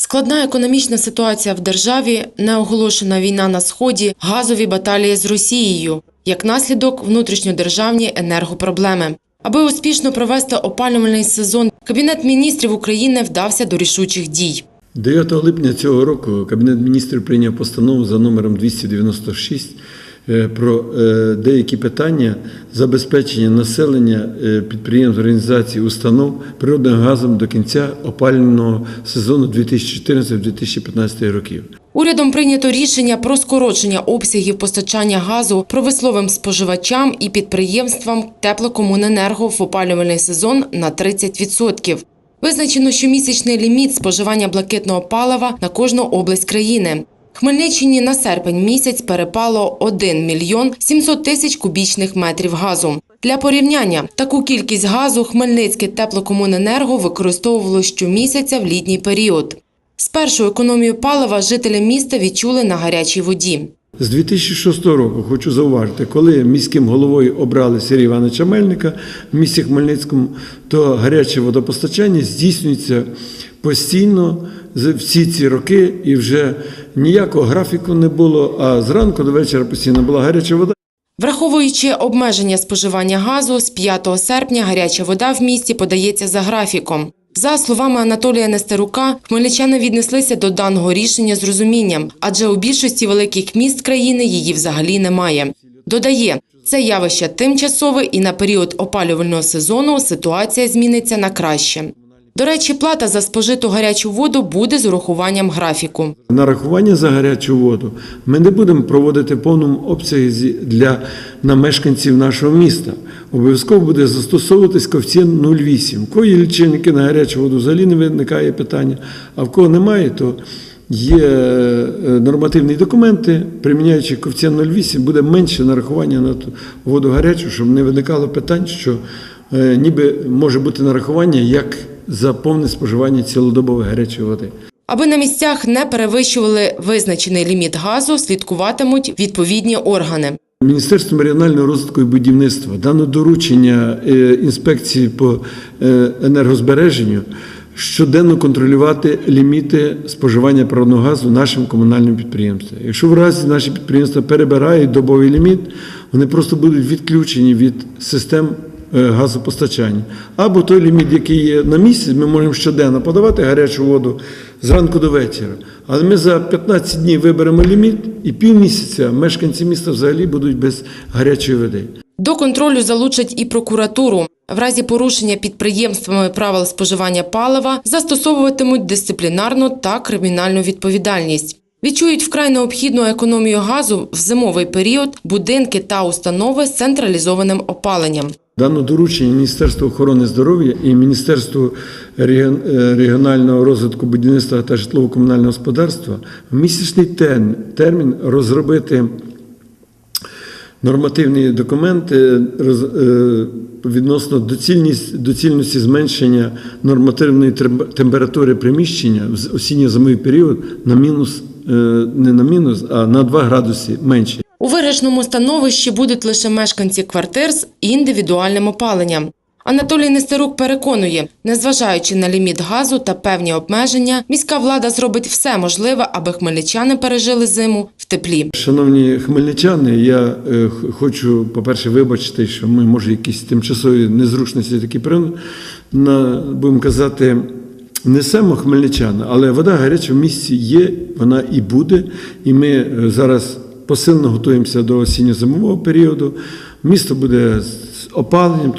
Складна економічна ситуація в державі, неоголошена війна на сході, газові баталії з Росією, як наслідок внутрішньодержавні енергопроблеми. Аби успішно провести опалювальний сезон, Кабінет міністрів України вдався до рішучих дій. 9 липня цього року Кабінет міністрів прийняв постанову за номером 296 е, про е, деякі питання забезпечення населення е, підприємств, організацій, установ природним газом до кінця опалювального сезону 2014-2015 років. Урядом прийнято рішення про скорочення обсягів постачання газу промисловим споживачам і підприємствам теплокомуненерго в опалювальний сезон на 30%. Визначено щомісячний ліміт споживання блакитного палива на кожну область країни. Хмельниччині на серпень місяць перепало 1 мільйон 700 тисяч кубічних метрів газу. Для порівняння, таку кількість газу Хмельницьке теплокомуненерго використовувало щомісяця в літній період. Спершу економію палива жителі міста відчули на гарячій воді. З 2006 року хочу зауважити, коли міським головою обрали Сергія Івановича Мельника в місті Хмельницькому, то гаряче водопостачання здійснюється постійно всі ці роки, і вже ніякого графіку не було. А зранку до вечора постійно була гаряча вода. Враховуючи обмеження споживання газу, з 5 серпня гаряча вода в місті подається за графіком. За словами Анатолія Нестерука, хмельничани віднеслися до даного рішення з розумінням, адже у більшості великих міст країни її взагалі немає. Додає, це явище тимчасове і на період опалювального сезону ситуація зміниться на краще. До речі, плата за спожиту гарячу воду буде з урахуванням графіку. Нарахування за гарячу воду ми не будемо проводити повному обсязі для на мешканців нашого міста. Обов'язково буде застосовуватись коефіцієнт 0,8. В кого є лічильники на гарячу воду, взагалі не виникає питання. А в кого немає, то є е, нормативні документи, приміняючи коефіцієнт 0,8, буде менше нарахування на воду гарячу, щоб не виникало питань, що е, ніби може бути нарахування як за повне споживання цілодобової гарячої води. Аби на місцях не перевищували визначений ліміт газу, слідкуватимуть відповідні органи. Міністерством регіонального розвитку і будівництва дано доручення е, інспекції по е, енергозбереженню щоденно контролювати ліміти споживання природного газу нашим комунальним підприємствам. Якщо в разі наші підприємства перебирають добовий ліміт, вони просто будуть відключені від систем газопостачання. Або той ліміт, який є на місяць, ми можемо щоденно подавати гарячу воду зранку до вечора. Але ми за 15 днів виберемо ліміт, і півмісяця мешканці міста взагалі будуть без гарячої води. До контролю залучать і прокуратуру. В разі порушення підприємствами правил споживання палива застосовуватимуть дисциплінарну та кримінальну відповідальність. Відчують вкрай необхідну економію газу в зимовий період будинки та установи з централізованим опаленням. Дано доручення Міністерству охорони здоров'я і Міністерству е, регіонального розвитку будівництва та житлово-комунального господарства в місячний термін, розробити нормативні документи е, відносно доцільність, доцільності зменшення нормативної температури приміщення в осінньо-зимовий період на мінус, е, не на мінус, а на 2 градуси менше. У виграшному становищі будуть лише мешканці квартир з індивідуальним опаленням. Анатолій Нестерук переконує, незважаючи на ліміт газу та певні обмеження, міська влада зробить все можливе, аби хмельничани пережили зиму в теплі. Шановні хмельничани, я е, хочу, по-перше, вибачити, що ми, може, якісь тимчасові незручності такі на, будемо казати, несемо хмельничани, але вода гаряча в місті є, вона і буде. І ми е, зараз посильно готуємося до осінньо-зимового періоду. Місто буде з опаленням.